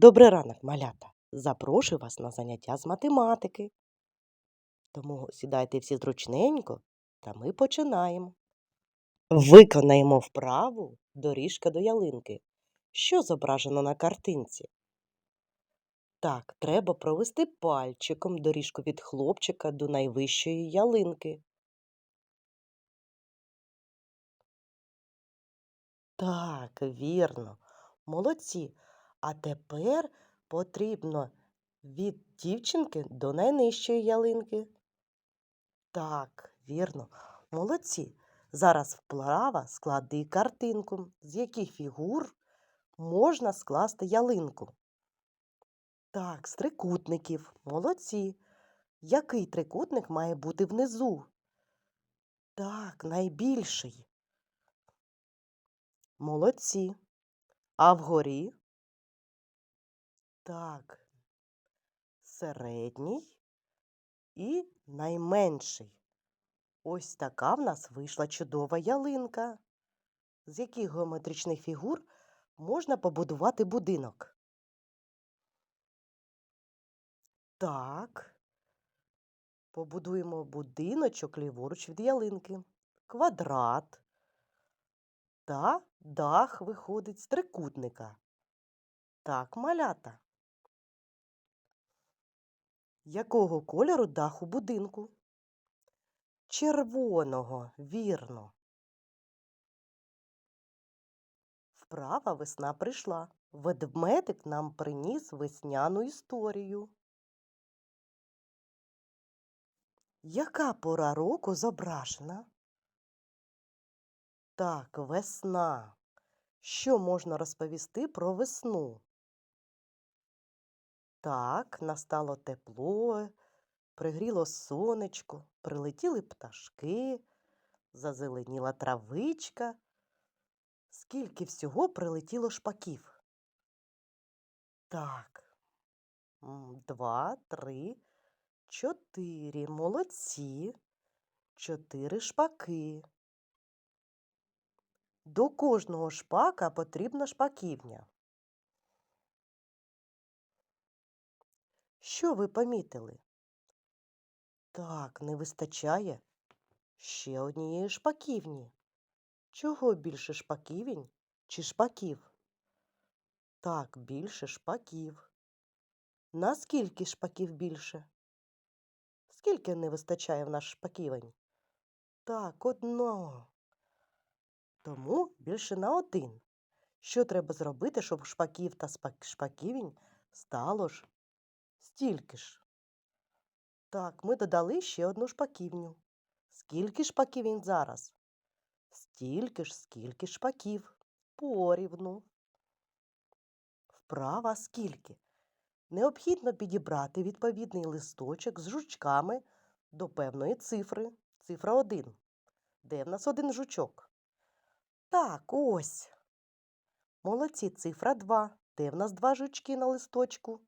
Добрий ранок, малята! Запрошую вас на заняття з математики. Тому сідайте всі зручненько, та ми починаємо. Виконаємо вправу доріжка до ялинки. Що зображено на картинці? Так, треба провести пальчиком доріжку від хлопчика до найвищої ялинки. Так, вірно. Молодці. А тепер потрібно від дівчинки до найнижчої ялинки. Так, вірно. Молодці. Зараз вправа склади картинку, з яких фігур можна скласти ялинку. Так, з трикутників. Молодці. Який трикутник має бути внизу? Так, найбільший. Молодці. А вгорі? Так, середній і найменший. Ось така в нас вийшла чудова ялинка. З яких геометричних фігур можна побудувати будинок? Так, побудуємо будиночок ліворуч від ялинки. Квадрат та дах виходить з трикутника. Так, малята. Якого кольору дах у будинку? Червоного, вірно. Вправа весна прийшла. Ведмедик нам приніс весняну історію. Яка пора року зображена? Так, весна. Що можна розповісти про весну? Так, настало тепло, пригріло сонечко, прилетіли пташки, зазеленіла травичка. Скільки всього прилетіло шпаків? Так, два, три, чотири. Молодці. Чотири шпаки. До кожного шпака потрібна шпаківня. Що ви помітили? Так, не вистачає ще однієї шпаківні. Чого більше шпаківень чи шпаків? Так, більше шпаків. Наскільки шпаків більше? Скільки не вистачає в нас шпаківень? Так, одного. Тому більше на один. Що треба зробити, щоб шпаків та шпаківень стало ж стільки ж? Так, ми додали ще одну шпаківню. Скільки шпаківень зараз? Стільки ж, скільки шпаків. Порівну. Вправа скільки? Необхідно підібрати відповідний листочок з жучками до певної цифри. Цифра 1. Де в нас один жучок? Так, ось. Молодці, цифра 2. Де в нас два жучки на листочку?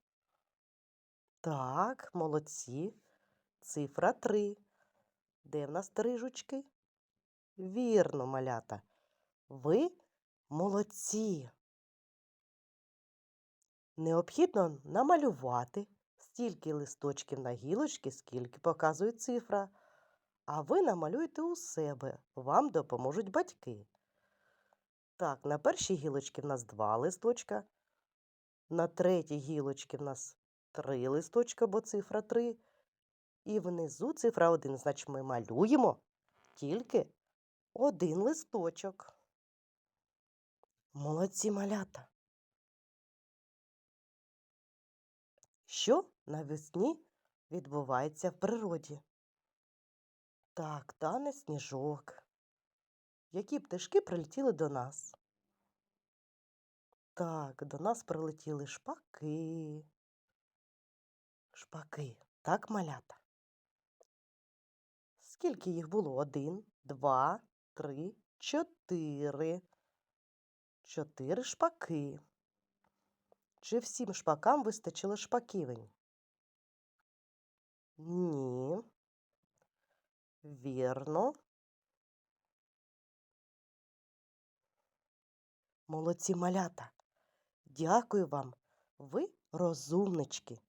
Так, молодці. Цифра 3. Де в нас три жучки? Вірно, малята. Ви молодці. Необхідно намалювати стільки листочків на гілочці, скільки показує цифра. А ви намалюйте у себе, вам допоможуть батьки. Так, на першій гілочці в нас два листочка, на третій гілочці в нас три листочка, бо цифра 3. І внизу цифра 1, значить ми малюємо тільки один листочок. Молодці малята. Що навесні відбувається в природі? Так, тане сніжок. Які пташки прилетіли до нас? Так, до нас прилетіли шпаки. Шпаки, так, малята? Скільки їх було? Один, два, три, чотири. Чотири шпаки. Чи всім шпакам вистачило шпаківень? Ні. Вірно. Молодці малята. Дякую вам. Ви розумнички.